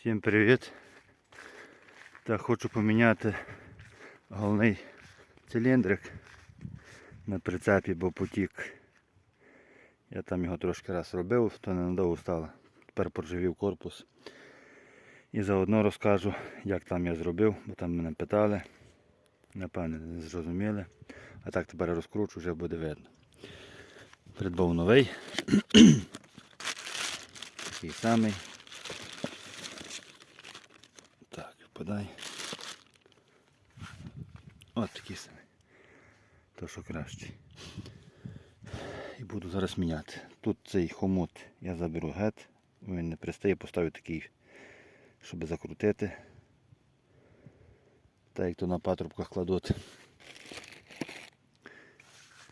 Всім привіт. Так, хочу поміняти головний циліндрик на прицепі, бо потік. Я там його трошки раз робив, то ненадовго стало. Тепер проживів корпус. І заодно розкажу, як там я зробив, бо там мене питали. Напевне, не зрозуміли. А так тепер розкручу, вже буде видно. Придбав новий. Такий самий. Так. От такий самий. То що кращий. І буду зараз міняти. Тут цей хомут я заберу гет. Він не пристає, поставлю такий, щоб закрутити. Так як то на патрубках кладуть.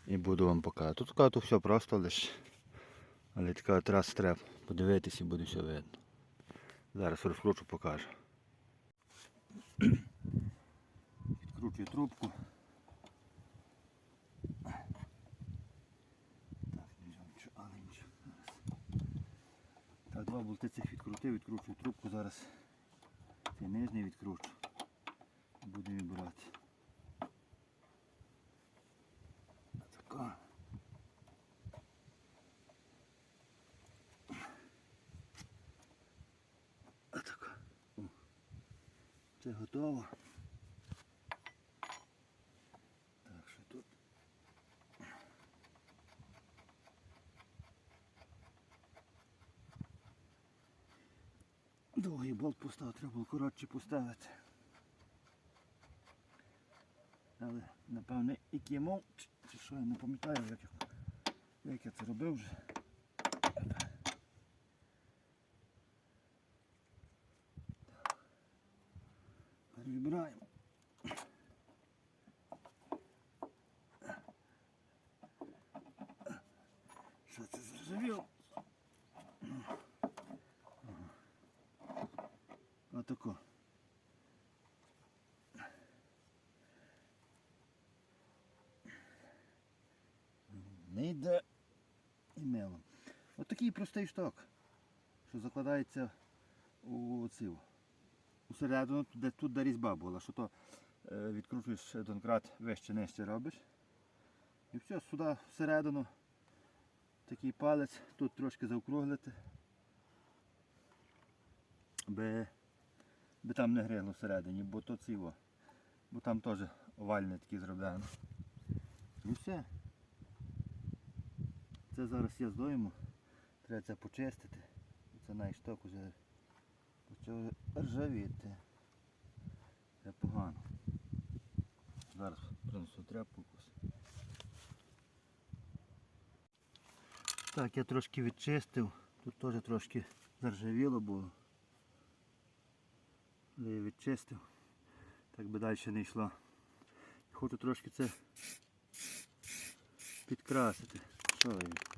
І буду вам показувати. Тут кажу, все просто лише. Але така раз треба подивитись і буде все видно. Зараз розкручу, покажу. Відкручую трубку. Так, два болти цих відкрутив, відкручую трубку, зараз цей нижній відкручу. Будемо вибирати. Така. Отака. О. Це готово. Так, що тут? Довгий болт поставив, треба було коротше поставити. Але напевне і кімов, чи- що я не пам'ятаю, як я це робив вже. Перебираємо. Що це зрозуміло? Отако. Не йде і мелом. Отакий простий шток, що закладається у цю усередину, де тут де різьба була, що то е, відкручуєш донкрат вище нижче робиш. І все, сюди всередину такий палець, тут трошки заокруглити, би, би там не грило всередині, бо то ціво, бо там теж овальний такий зроблено. І все. Це зараз я здоїмо, треба це почистити. Це найшток уже почав ржавіти. Це погано. Зараз принесу тряпку. Так, я трошки відчистив. Тут теж трошки заржавіло було. Але я відчистив. Так би далі не йшло. Хочу трошки це підкрасити. Що я?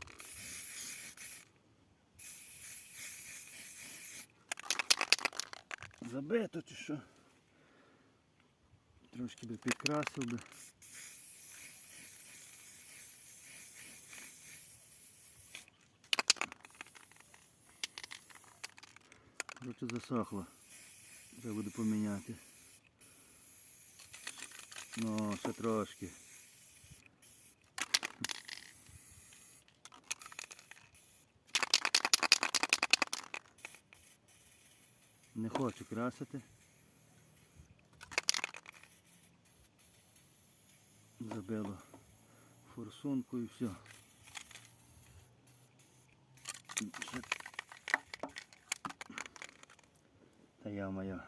Забито чи що? Трошки би підкрасив би. Коротше засохло. Треба буде поміняти. Ну, ще трошки. Не хочу красити. Забило форсунку і все. Та я моя.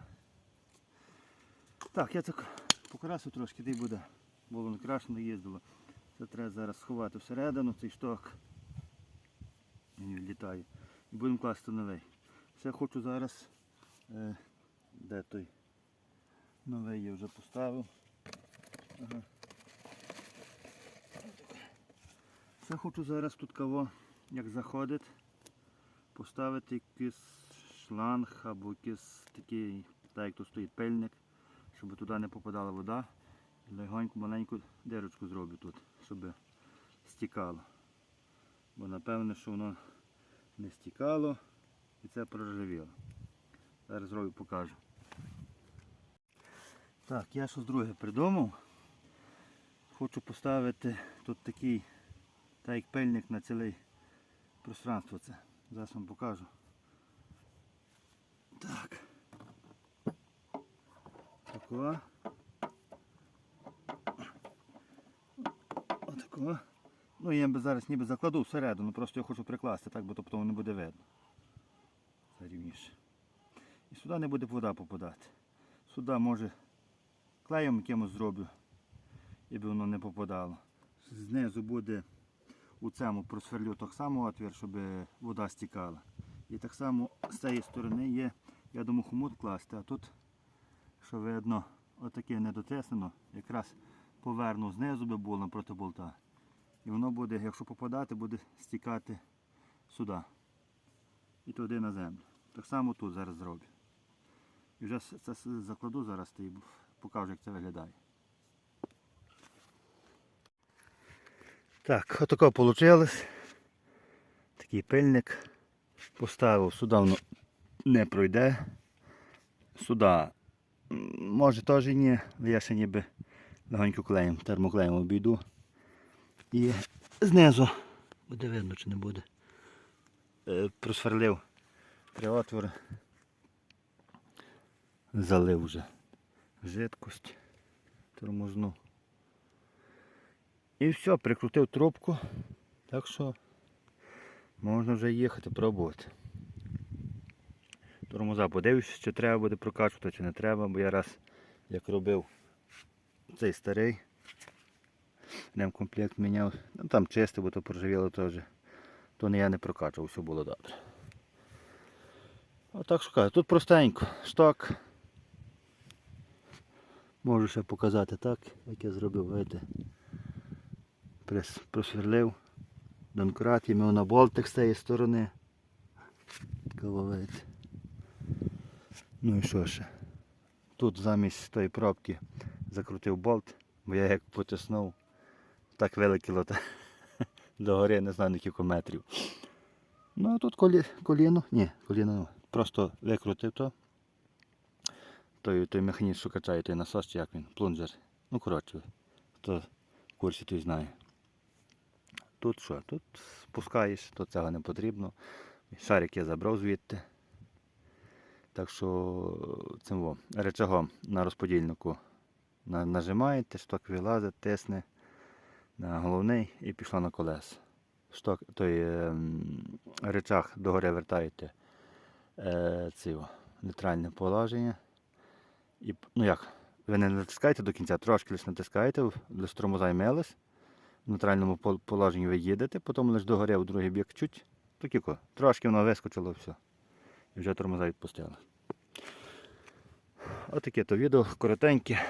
Так, я так покрасив трошки, де буде. Було не краще, не їздило. Це треба зараз сховати всередину цей шток. Він відлітає. І будемо класти новий. Ще хочу зараз де той новий я вже поставив. Ага. Це хочу зараз тут кого, як заходить, поставити якийсь шланг або якийсь такий, так як тут стоїть пильник, щоб туди не попадала вода. Легоньку маленьку дирочку зроблю тут, щоб стікало. Бо напевне, що воно не стікало і це проржавіло. Зараз зроблю покажу. Так, я щось друге придумав. Хочу поставити тут такий, так як пельник на ціле пространство це. Зараз вам покажу. Так. Такого. Отакого. Ну я би зараз ніби закладу всередину, просто я хочу прикласти, так, бо то потім не буде видно. Це рівніше. Сюди не буде вода попадати. Сюди може клеєм якимось зроблю, і воно не попадало. Знизу буде у цьому просверлю так само отвір, щоб вода стікала. І так само з цієї сторони є, я думаю, хомут класти, а тут, що видно, отаке недотиснено, якраз поверну знизу би було проти болта. І воно буде, якщо попадати, буде стікати сюди. І туди на землю. Так само тут зараз зроблю. І вже це закладу зараз й покажу, як це виглядає. Так, отако вийшло. Такий пильник. Поставив, сюди воно не пройде. Сюди може теж ні, але я ще ніби легонько клеєм, термоклеєм обійду. І знизу, буде видно чи не буде. Е, Просверлив три отвори. Залив вже жидкость тормозну. І все, прикрутив трубку. Так що можна вже їхати пробувати. Тормоза подивлюсь, чи треба буде прокачувати, чи не треба, бо я раз як робив цей старий. Ремкомплект міняв. Ну там чисто, бо то поржавіло теж. То я не прокачував, все було добре. Отак кажу, тут простенько. Шток. Можу ще показати так, як я зробив, видите. Просверлив. Донкрат, йому на болтик з цієї сторони. Кавовець. Ну і що ще? Тут замість тої пробки закрутив болт, бо я як потиснув, так вилетіло до гори, не знаю на кілька метрів. Ну а тут колі, коліно, ні, коліно, ну, просто викрутив то. Той, той механізм, що качає той насос, чи як він, плунжер. Ну коротше, хто в курсі той знає. Тут що? Тут спускаєш, то цього не потрібно. Шарик я забрав звідти. Так що цим во, речагом на розподільнику на- нажимаєте, шток вилазить, тисне на головний і пішло на колес. Шток, той ем, речах догори вертаєте е, ці, нейтральне положення. І, ну як, ви не натискаєте до кінця, трошки лише натискаєте, лише тормоза мелись. В нейтральному положенні ви їдете, потім лише догори в другий бік чуть. Тільки трошки воно вискочило все. І вже тормоза відпустили. Отаке то відео коротеньке.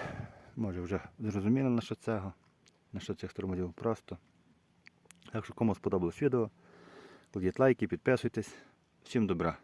Може вже зрозуміло на що цього, на що цих тормозів просто. Так що кому сподобалось відео, кладіть лайки, підписуйтесь. Всім добра.